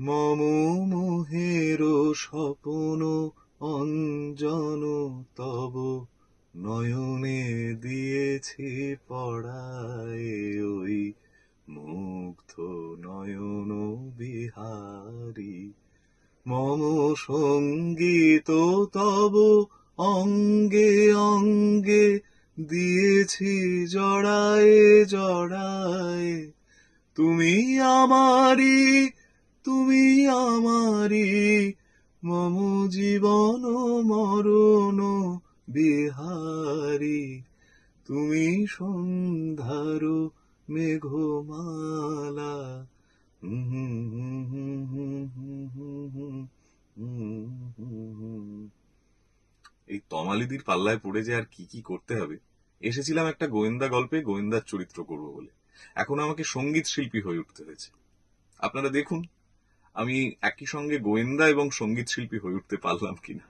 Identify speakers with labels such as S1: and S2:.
S1: মম মোহের স্বপন অঞ্জন তব নয়নে দিয়েছি পড়ায় ওই মুগ্ধ নয়ন বিহারী। মম সংগীত তব অঙ্গে অঙ্গে দিয়েছি জড়ায় জড়ায়। তুমি আমারি তুমি আমারি, মম জীবন মরণ বিহারী। তুমি সন্ধ্যার মেঘমালা। এই তমালিদির পাল্লায় পড়ে যে আর কি কি করতে হবে, এসেছিলাম একটা গোয়েন্দা গল্পে গোয়েন্দার চরিত্র করব বলে। এখন আমাকে সংগীত শিল্পী হয়ে উঠতে হয়েছে। আপনারা দেখুন। আমি একই সঙ্গে গোয়েন্দা এবং সংগীত শিল্পী হয়ে উঠতে পারলাম কিনা।